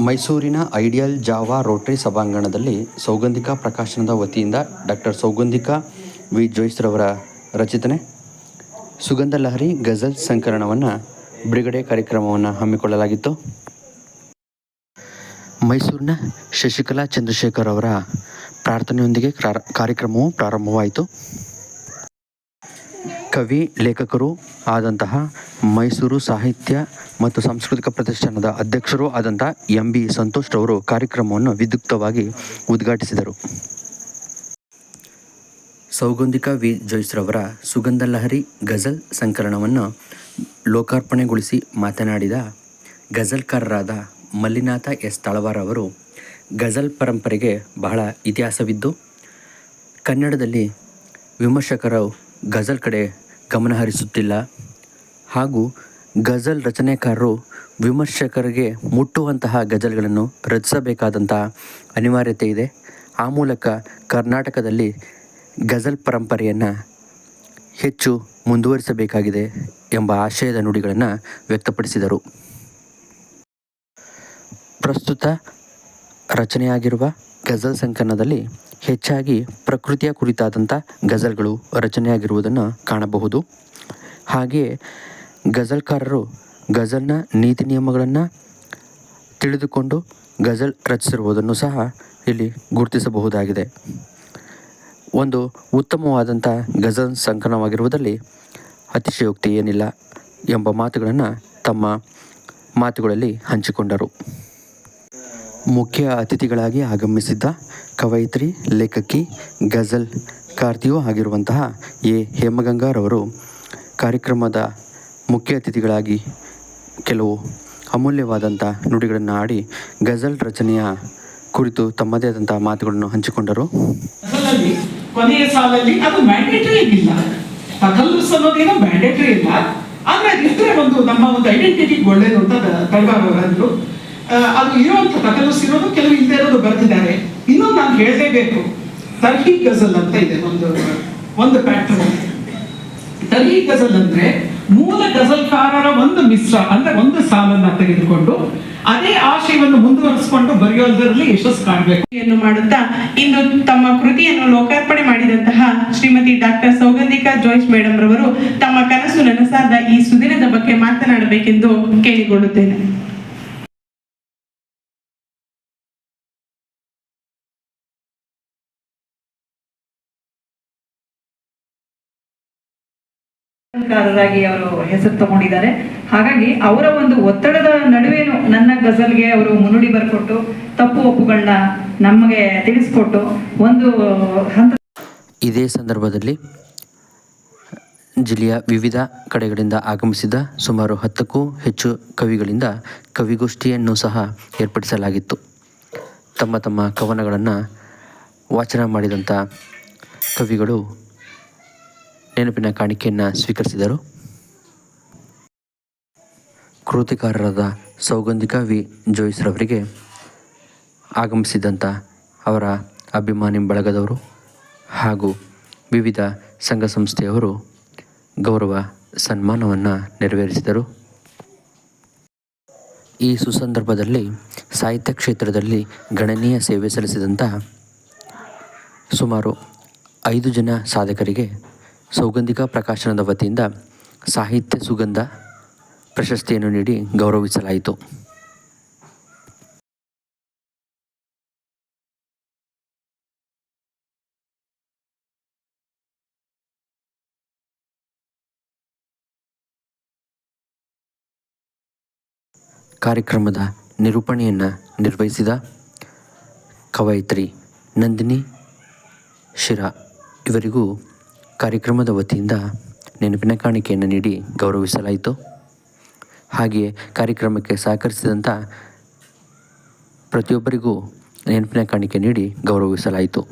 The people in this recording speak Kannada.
ಮೈಸೂರಿನ ಐಡಿಯಲ್ ಜಾವಾ ರೋಟರಿ ಸಭಾಂಗಣದಲ್ಲಿ ಸೌಗಂಧಿಕ ಪ್ರಕಾಶನದ ವತಿಯಿಂದ ಡಾಕ್ಟರ್ ಸೌಗಂಧಿಕಾ ವಿ. ಜೋಯಿಸ್ರವರ ರಚಿತನೆ. ಸುಗಂಧ ಲಹರಿ, ಗಜಲ್ ಸಂಕಲನವನ್ನು ಬಿಡುಗಡೆ ಕಾರ್ಯಕ್ರಮವನ್ನು ಹಮ್ಮಿಕೊಳ್ಳಲಾಗಿತ್ತು. ಮೈಸೂರಿನ ಶಶಿಕಲಾ ಚಂದ್ರಶೇಖರ್ ಅವರ ಪ್ರಾರ್ಥನೆಯೊಂದಿಗೆ ಕಾರ್ಯಕ್ರಮವು ಪ್ರಾರಂಭವಾಯಿತು. ಕವಿ ಲೇಖಕರು ಆದಂತಹ ಮೈಸೂರು ಸಾಹಿತ್ಯ ಮತ್ತು ಸಾಂಸ್ಕೃತಿಕ ಪ್ರತಿಷ್ಠಾನದ ಅಧ್ಯಕ್ಷರೂ ಆದಂಥ ಎಂ ಬಿ ಸಂತೋಷ್ ಅವರು ಕಾರ್ಯಕ್ರಮವನ್ನು ವಿದ್ಯುಕ್ತವಾಗಿ ಉದ್ಘಾಟಿಸಿದರು. ಸೌಗಂಧಿಕ ವಿ. ಜೋಯ್ಸ್ರವರ ಸುಗಂಧ ಲಹರಿ ಗಜಲ್ ಸಂಕಲನವನ್ನು ಲೋಕಾರ್ಪಣೆಗೊಳಿಸಿ ಮಾತನಾಡಿದ ಗಜಲ್ಕಾರರಾದ ಮಲ್ಲಿನಾಥ ಎಸ್. ತಳವಾರ್ ಅವರು, ಗಜಲ್ ಪರಂಪರೆಗೆ ಬಹಳ ಇತಿಹಾಸವಿದ್ದು, ಕನ್ನಡದಲ್ಲಿ ವಿಮರ್ಶಕರು ಗಜಲ್ ಕಡೆ ಗಮನ ಹರಿಸುತ್ತಿಲ್ಲ ಹಾಗೂ ಗಜಲ್ ರಚನೆಕಾರರು ವಿಮರ್ಶಕರಿಗೆ ಮುಟ್ಟುವಂತಹ ಗಜಲ್ಗಳನ್ನು ರಚಿಸಬೇಕಾದಂತಹ ಅನಿವಾರ್ಯತೆ ಇದೆ. ಆ ಮೂಲಕ ಕರ್ನಾಟಕದಲ್ಲಿ ಗಜಲ್ ಪರಂಪರೆಯನ್ನು ಹೆಚ್ಚು ಮುಂದುವರಿಸಬೇಕಾಗಿದೆ ಎಂಬ ಆಶಯದ ನುಡಿಗಳನ್ನು ವ್ಯಕ್ತಪಡಿಸಿದರು. ಪ್ರಸ್ತುತ ರಚನೆಯಾಗಿರುವ ಗಜಲ್ ಸಂಕಲನದಲ್ಲಿ ಹೆಚ್ಚಾಗಿ ಪ್ರಕೃತಿಯ ಕುರಿತಾದಂಥ ಗಜಲ್ಗಳು ರಚನೆಯಾಗಿರುವುದನ್ನು ಕಾಣಬಹುದು. ಹಾಗೆಯೇ ಗಜಲ್ಕಾರರು ಗಜಲ್ನ ನೀತಿ ನಿಯಮಗಳನ್ನು ತಿಳಿದುಕೊಂಡು ಗಜಲ್ ರಚಿಸಿರುವುದನ್ನು ಸಹ ಇಲ್ಲಿ ಗುರುತಿಸಬಹುದಾಗಿದೆ. ಒಂದು ಉತ್ತಮವಾದಂಥ ಗಜಲ್ ಸಂಕಲನವಾಗಿರುವುದರಲ್ಲಿ ಅತಿಶಯೋಕ್ತಿ ಏನಿಲ್ಲ ಎಂಬ ಮಾತುಗಳನ್ನು ತಮ್ಮ ಮಾತುಗಳಲ್ಲಿ ಹಂಚಿಕೊಂಡರು. ಮುಖ್ಯ ಅತಿಥಿಗಳಾಗಿ ಆಗಮಿಸಿದ್ದ ಕವಯಿತ್ರಿ, ಲೇಖಕಿ, ಗಜಲ್, ಕಾರ್ತಿಯೂ ಆಗಿರುವಂತಹ ಎ. ಹೇಮಗಂಗಾರವರು ಕಾರ್ಯಕ್ರಮದ ಮುಖ್ಯ ಅತಿಥಿಗಳಾಗಿ ಕೆಲವು ಅಮೂಲ್ಯವಾದಂಥ ನುಡಿಗಳನ್ನು ಆಡಿ ಗಜಲ್ ರಚನೆಯ ಕುರಿತು ತಮ್ಮದೇ ಆದಂತಹ ಮಾತುಗಳನ್ನು ಹಂಚಿಕೊಂಡರು. ಕೊನೆಯ ಸಾಲಲ್ಲಿ ಅದು ಮ್ಯಾಂಡೇಟರಿ ಇಲ್ಲ ತಕಲ್ಲುಸ್ ಅನ್ನೋದೇನೋ ಮ್ಯಾಂಡೇಟರಿ ಇಲ್ಲ. ಆದ್ರೆ ಅದಿದ್ರೆ ಒಂದು ನಮ್ಮ ಒಂದು ಐಡೆಂಟಿಟಿ ಒಳ್ಳೇದು ಅಂತ ತಳವಾರ್ ಅವರಂದ್ರು. ಅದು ಇರುವಂತ ಕಥೆಗಳು ಸಿರೋದು ಕೆಲವು ಇಲ್ಲದೆ ಇರೋದು ಬರ್ತಿದ್ದಾರೆ ಇನ್ನೊಂದು ನಾನು ಹೇಳಲೇಬೇಕು. ತರ್ಹಿ ಗಜಲ್ ಅಂತ ಇದೆ ಒಂದು ಒಂದು ಪ್ಯಾಟರ್ನ್ ತರ್ಹಿ ಗಜಲ್ ಅಂದ್ರೆ ಮೂಲ ಗಜಲ್ಕಾರರ ಒಂದು ಮಿಶ್ರ, ಅಂದ್ರೆ ಒಂದು ಸಾಲನ್ನ ತೆಗೆದುಕೊಂಡು ಅದೇ ಆಶಯವನ್ನು ಮುಂದುವರಿಸಿಕೊಂಡು ಬರೆಯೋದರಲ್ಲಿ ಯಶಸ್ಸು ಕಾಣಬೇಕು. ಮಾಡುತ್ತಾ ಇಂದು ತಮ್ಮ ಕೃತಿಯನ್ನು ಲೋಕಾರ್ಪಣೆ ಮಾಡಿದಂತಹ ಶ್ರೀಮತಿ ಡಾಕ್ಟರ್ ಸೌಗಂಧಿಕಾ ಜೋಯಿಸ್ ಮೇಡಮ್ ರವರು ತಮ್ಮ ಕನಸು ನನಸಾದ ಈ ಸುದಿನದ ಬಗ್ಗೆ ಮಾತನಾಡಬೇಕೆಂದು ಕೇಳಿಕೊಳ್ಳುತ್ತೇನೆ. ಕಾರರಾಗಿ ಅವರು ಹೆಸರು ತಗೊಂಡಿದ್ದಾರೆ. ಹಾಗಾಗಿ ಅವರ ಒಂದು ಒತ್ತಡದ ನಡುವೆನು ನನ್ನ ಗಜಲ್ಗೆ ಅವರು ಮುನ್ನುಡಿ ಬರ್ಕೊಟ್ಟು, ತಪ್ಪು ಒಪ್ಪುಗಳನ್ನ ನಮಗೆ ತಿಳಿಸ್ಕೊಟ್ಟು ಒಂದು ಹಂತ ಇದೇ ಸಂದರ್ಭದಲ್ಲಿ ಜಿಲ್ಲೆಯ ವಿವಿಧ ಕಡೆಗಳಿಂದ ಆಗಮಿಸಿದ ಸುಮಾರು ಹತ್ತಕ್ಕೂ ಹೆಚ್ಚು ಕವಿಗಳಿಂದ ಕವಿಗೋಷ್ಠಿಯನ್ನು ಸಹ ಏರ್ಪಡಿಸಲಾಗಿತ್ತು. ತಮ್ಮ ತಮ್ಮ ಕವನಗಳನ್ನು ವಾಚನ ಮಾಡಿದಂಥ ಕವಿಗಳು ನೆನಪಿನ ಕಾಣಿಕೆಯನ್ನು ಸ್ವೀಕರಿಸಿದರು. ಕೃತಿಕಾರರಾದ ಸೌಗಂಧಿಕ ವಿ. ಜೋಯಿಸ್ರವರಿಗೆ ಆಗಮಿಸಿದಂಥ ಅವರ ಅಭಿಮಾನಿ ಬಳಗದವರು ಹಾಗೂ ವಿವಿಧ ಸಂಘ ಸಂಸ್ಥೆಯವರು ಗೌರವ ಸನ್ಮಾನವನ್ನು ನೆರವೇರಿಸಿದರು. ಈ ಸುಸಂದರ್ಭದಲ್ಲಿ ಸಾಹಿತ್ಯ ಕ್ಷೇತ್ರದಲ್ಲಿ ಗಣನೀಯ ಸೇವೆ ಸಲ್ಲಿಸಿದಂಥ ಸುಮಾರು ಐದು ಜನ ಸಾಧಕರಿಗೆ ಸೌಗಂಧಿಕ ಪ್ರಕಾಶನದ ವತಿಯಿಂದ ಸಾಹಿತ್ಯ ಸುಗಂಧ ಪ್ರಶಸ್ತಿಯನ್ನು ನೀಡಿ ಗೌರವಿಸಲಾಯಿತು. ಕಾರ್ಯಕ್ರಮದ ನಿರೂಪಣೆಯನ್ನು ನಿರ್ವಹಿಸಿದ ಕವಯಿತ್ರಿ ನಂದಿನಿ ಶಿರಾ. ಇವರಿಗೂ ಕಾರ್ಯಕ್ರಮದ ವತಿಯಿಂದ ನೆನಪಿನ ಕಾಣಿಕೆಯನ್ನು ನೀಡಿ ಗೌರವಿಸಲಾಯಿತು. ಹಾಗೆಯೇ ಕಾರ್ಯಕ್ರಮಕ್ಕೆ ಸಹಕರಿಸಿದಂಥ ಪ್ರತಿಯೊಬ್ಬರಿಗೂ ನೆನಪಿನ ಕಾಣಿಕೆ ನೀಡಿ ಗೌರವಿಸಲಾಯಿತು.